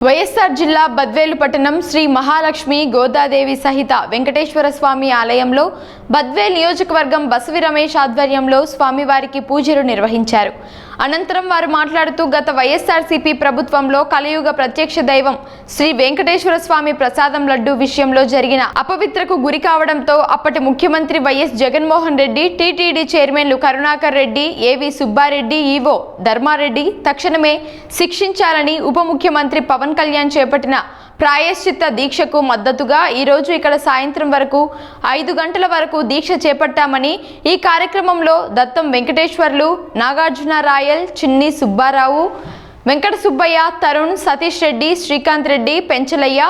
వైఎస్ఆర్ జిల్లా బద్వేలు పట్టణం శ్రీ మహాలక్ష్మి గోదాదేవి సహిత వెంకటేశ్వర స్వామి ఆలయంలో బద్వేల్ నియోజకవర్గం బసవి రమేష్ ఆధ్వర్యంలో స్వామివారికి పూజలు నిర్వహించారు. అనంతరం వారు మాట్లాడుతూ గత వైఎస్ఆర్సీపీ ప్రభుత్వంలో కలియుగ ప్రత్యక్ష దైవం శ్రీ వెంకటేశ్వర స్వామి ప్రసాదం లడ్డు విషయంలో జరిగిన అపవిత్రకు గురి కావడంతో అప్పటి ముఖ్యమంత్రి వైఎస్ జగన్మోహన్ రెడ్డి టీటీడీ చైర్మన్లు కరుణాకర్ రెడ్డి ఏవి సుబ్బారెడ్డి ఈవో ధర్మారెడ్డి తక్షణమే శిక్షించాలని ఉప ముఖ్యమంత్రి పవన్ కళ్యాణ్ చేపట్టిన ప్రాయశ్చిత్త దీక్షకు మద్దతుగా ఈరోజు ఇక్కడ సాయంత్రం వరకు ఐదు గంటల వరకు దీక్ష చేపట్టామని ఈ కార్యక్రమంలో దత్తం వెంకటేశ్వర్లు నాగార్జున రాయల్ చిన్ని సుబ్బారావు వెంకట సుబ్బయ్య తరుణ్ సతీష్ రెడ్డి శ్రీకాంత్ రెడ్డి పెంచలయ్య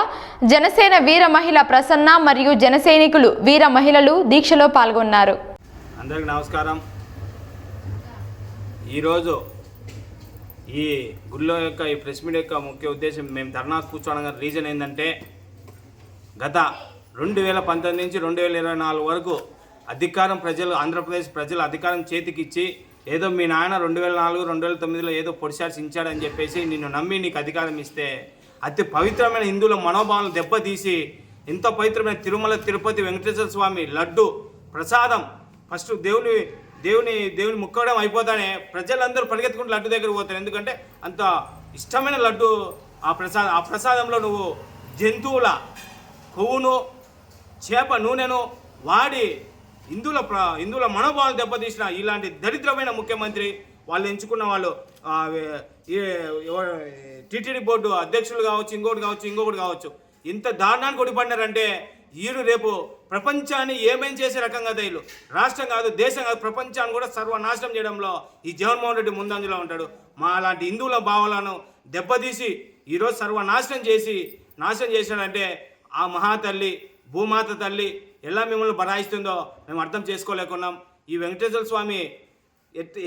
జనసేన వీర మహిళ ప్రసన్న మరియు జనసైనికులు వీర మహిళలు దీక్షలో పాల్గొన్నారు. అందరికి నమస్కారం. ఈరోజు ఈ గుళ్ళో యొక్క ఈ ప్రెస్ మీట్ యొక్క ముఖ్య ఉద్దేశం మేము ధర్నా కూర్చోవడం రీజన్ ఏంటంటే గత రెండు వేల పంతొమ్మిది నుంచి రెండు వేల ఇరవై నాలుగు వరకు అధికారం ప్రజలు ఆంధ్రప్రదేశ్ ప్రజలు అధికారం చేతికిచ్చి ఏదో మీ నాయన రెండు వేల నాలుగు రెండు వేల తొమ్మిదిలో ఏదో పొడిశాడు చించాడని చెప్పేసి నిన్ను నమ్మి నీకు అధికారం ఇస్తే అతి పవిత్రమైన హిందువుల మనోభావాలను దెబ్బతీసి ఇంత పవిత్రమైన తిరుమల తిరుపతి వెంకటేశ్వర స్వామి లడ్డు ప్రసాదం ఫస్ట్ దేవుని దేవుని దేవుని ముక్కడం అయిపోతానే ప్రజలందరూ పరిగెత్తుకుంటూ లడ్డు దగ్గర పోతారు. ఎందుకంటే అంత ఇష్టమైన లడ్డు ఆ ప్రసాదం ఆ ప్రసాదంలో నువ్వు జంతువుల కొవ్వును చేప నూనెను వాడి హిందువుల ప్ర హిందువుల మనోభావాలు దెబ్బతీసిన ఇలాంటి దరిద్రమైన ముఖ్యమంత్రి వాళ్ళు ఎంచుకున్న వాళ్ళు టీటీడీ బోర్డు అధ్యక్షులు కావచ్చు ఇంకోటి కావచ్చు ఇంకొకటి కావచ్చు. ఇంత దారుణానికి ఒడిపడినారంటే వీరు రేపు ప్రపంచాన్ని ఏమేం చేసే రకంగా వీళ్ళు రాష్ట్రం కాదు దేశం కాదు ప్రపంచాన్ని కూడా సర్వనాశనం చేయడంలో ఈ జగన్మోహన్ రెడ్డి ముందంజలో ఉంటాడు. మా అలాంటి హిందువుల భావాలను దెబ్బతీసి ఈరోజు సర్వనాశనం చేసి నాశనం చేశాడంటే ఆ మహాతల్లి భూమాత తల్లి ఎలా మిమ్మల్ని బరాయిస్తుందో మేము అర్థం చేసుకోలేకున్నాం. ఈ వెంకటేశ్వర స్వామి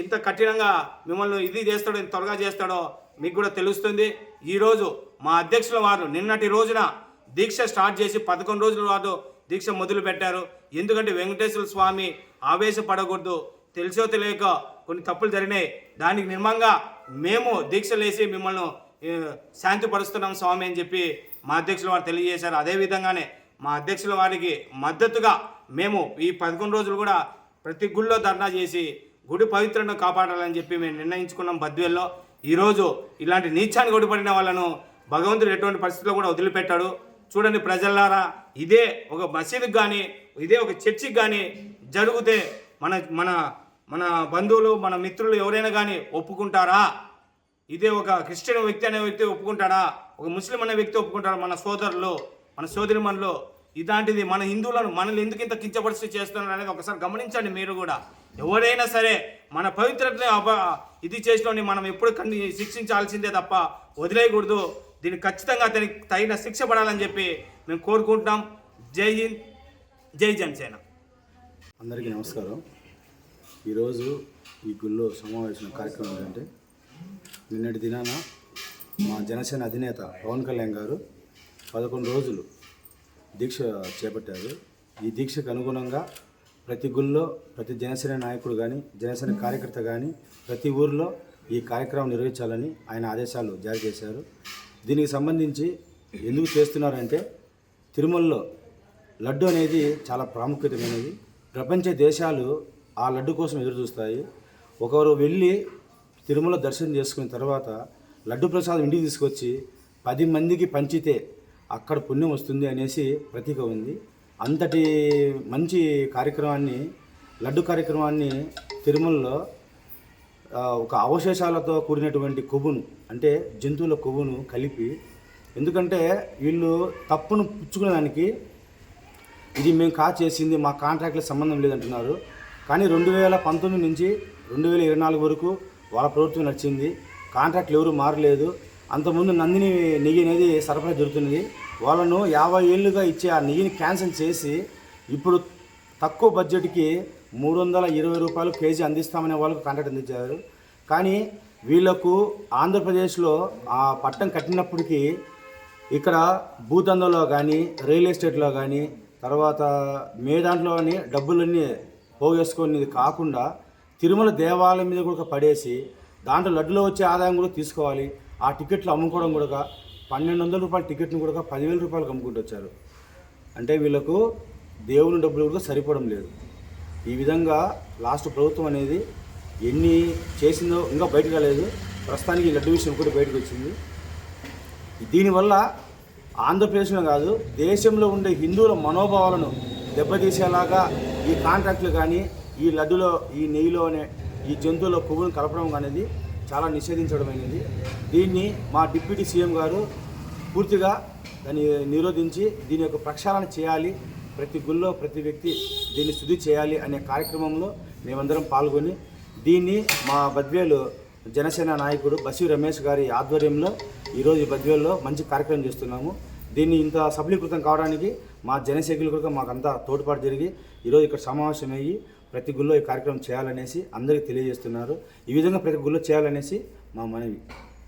ఎంత కఠినంగా మిమ్మల్ని ఇది చేస్తాడో ఎంత త్వరగా చేస్తాడో మీకు కూడా తెలుస్తుంది. ఈరోజు మా అధ్యక్షుల వారు నిన్నటి రోజున దీక్ష స్టార్ట్ చేసి పదకొండు రోజుల వారు దీక్ష మొదలు పెట్టారు. ఎందుకంటే వెంకటేశ్వర స్వామి ఆవేశపడకూడదు. తెలిసో తెలియక కొన్ని తప్పులు జరిగినాయి. దానికి నిర్మంగా మేము దీక్షలేసి మిమ్మల్ని శాంతిపరుస్తున్నాం స్వామి అని చెప్పి మా అధ్యక్షుల వారు తెలియజేశారు. అదేవిధంగానే మా అధ్యక్షుల వారికి మద్దతుగా మేము ఈ పదకొండు రోజులు కూడా ప్రతి గుళ్ళో ధర్నా చేసి గుడి పవిత్రను కాపాడాలని చెప్పి మేము నిర్ణయించుకున్నాం బద్వేల్లో. ఈరోజు ఇలాంటి నీచాన్ని కొడిపడిన వాళ్ళను భగవంతుడు ఎటువంటి పరిస్థితుల్లో కూడా వదిలిపెట్టాడు. చూడండి ప్రజల్లారా ఇదే ఒక మసీదుకి కానీ ఇదే ఒక చర్చికి కానీ జరిగితే మన మన మన బంధువులు మన మిత్రులు ఎవరైనా కానీ ఒప్పుకుంటారా? ఇదే ఒక క్రిస్టియన్ వ్యక్తి అనే వ్యక్తి ఒప్పుకుంటాడా? ఒక ముస్లిం అనే వ్యక్తి ఒప్పుకుంటాడా మన సోదరులు మన సోదరిమణులు ఇలాంటిది మన హిందువులను మనల్ని ఎందుకు ఇంత కించపరిచి చేస్తున్నారు అనేది ఒకసారి గమనించండి మీరు కూడా. ఎవరైనా సరే మన పవిత్రతని అప ఇది చేసిన మనం ఎప్పుడు కన్ని శిక్షించాల్సిందే తప్ప వదిలేయకూడదు. దీన్ని ఖచ్చితంగా అతనికి తగిన శిక్ష పడాలని చెప్పి మేము కోరుకుంటున్నాం. జై హింద్ జై జనసేన. అందరికీ నమస్కారం. ఈరోజు ఈ గుళ్ళో సమావేశం కార్యక్రమం ఏంటంటే నిన్నటి దినాన మా జనసేన అధినేత పవన్ కళ్యాణ్ గారు పదకొండు రోజులు దీక్ష చేపట్టారు. ఈ దీక్షకు అనుగుణంగా ప్రతి గుళ్ళో ప్రతి జనసేన నాయకుడు కానీ జనసేన కార్యకర్త కానీ ప్రతి ఊరిలో ఈ కార్యక్రమం నిర్వహించాలని ఆయన ఆదేశాలు జారీ చేశారు. దీనికి సంబంధించి ఎందుకు చేస్తున్నారంటే తిరుమలలో లడ్డు అనేది చాలా ప్రాముఖ్యతమైనది. ప్రపంచ దేశాలు ఆ లడ్డు కోసం ఎదురు చూస్తాయి. ఒకరు వెళ్ళి తిరుమల దర్శనం చేసుకున్న తర్వాత లడ్డు ప్రసాదం ఇంటికి తీసుకొచ్చి పది మందికి పంచితే అక్కడ పుణ్యం వస్తుంది అనేసి ప్రతీక ఉంది. అంతటి మంచి కార్యక్రమాన్ని లడ్డు కార్యక్రమాన్ని తిరుమలలో ఒక అవశేషాలతో కూడినటువంటి కొవ్వును అంటే జంతువుల కొవ్వును కలిపి ఎందుకంటే వీళ్ళు తప్పును పుచ్చుకునేదానికి ఇది మేము కా చేసింది మా కాంట్రాక్ట్లకు సంబంధం లేదంటున్నారు. కానీ రెండు వేల పంతొమ్మిది నుంచి రెండు వేల ఇరవై నాలుగు వరకు వాళ్ళ ప్రభుత్వం నడిచింది. కాంట్రాక్ట్లు ఎవరు మారలేదు. అంతకుముందు నందిని నెయ్యి అనేది సరఫరా జరుగుతున్నది. వాళ్ళను యాభై ఏళ్ళుగా ఇచ్చే ఆ నెయ్యిని క్యాన్సిల్ చేసి ఇప్పుడు తక్కువ బడ్జెట్కి మూడు వందల ఇరవై రూపాయలు కేజీ అందిస్తామనే వాళ్ళకు కాంట్రాక్ట్ అందించారు. కానీ వీళ్ళకు ఆంధ్రప్రదేశ్లో ఆ పట్టం కట్టినప్పటికీ ఇక్కడ భూదందంలో కానీ రియల్ ఎస్టేట్లో కానీ తర్వాత మే దాంట్లోని డబ్బులన్నీ పోగేసుకునేది కాకుండా తిరుమల దేవాలయం మీద కూడా పడేసి దాంట్లో లడ్డులో వచ్చే ఆదాయం కూడా తీసుకోవాలి. ఆ టికెట్లు అమ్ముకోవడం కూడా పన్నెండు వందల రూపాయల టికెట్ను కూడా పదివేల రూపాయలు అమ్ముకుంటూ వచ్చారు. అంటే వీళ్ళకు దేవుని డబ్బులు కూడా సరిపోవడం లేదు. ఈ విధంగా లాస్ట్ ప్రభుత్వం అనేది ఎన్ని చేసిందో ఇంకా బయటకు రాలేదు. ప్రస్తుతానికి ఈ లడ్డు విషయం కూడా బయటకు వచ్చింది. దీనివల్ల ఆంధ్రప్రదేశ్లో కాదు దేశంలో ఉండే హిందువుల మనోభావాలను దెబ్బతీసేలాగా ఈ కాంట్రాక్టులు కానీ ఈ లడ్డులో ఈ నెయ్యిలో అనే ఈ జంతువుల కొవ్వును కలపడం అనేది చాలా నిషేధించడం అనేది దీన్ని మా డిప్యూటీ సీఎం గారు పూర్తిగా దాన్ని నిరోధించి దీని యొక్క ప్రక్షాళన చేయాలి. ప్రతి గుళ్ళో ప్రతి వ్యక్తి దీన్ని శుద్ధి చేయాలి అనే కార్యక్రమంలో మేమందరం పాల్గొని దీన్ని మా బద్వేలు జనసేన నాయకుడు బసి రమేష్ గారి ఆధ్వర్యంలో ఈరోజు ఈ బద్వేల్లో మంచి కార్యక్రమం చేస్తున్నాము. దీన్ని ఇంత సఫలీకృతం కావడానికి మా జనసేకులు కూడా మాకంతా తోడ్పాటు జరిగి ఈరోజు ఇక్కడ సమావేశమయ్యి ప్రతి గుళ్ళో ఈ కార్యక్రమం చేయాలనేసి అందరికీ తెలియజేస్తున్నారు. ఈ విధంగా ప్రతి గుళ్ళో చేయాలనేసి మా మనవి.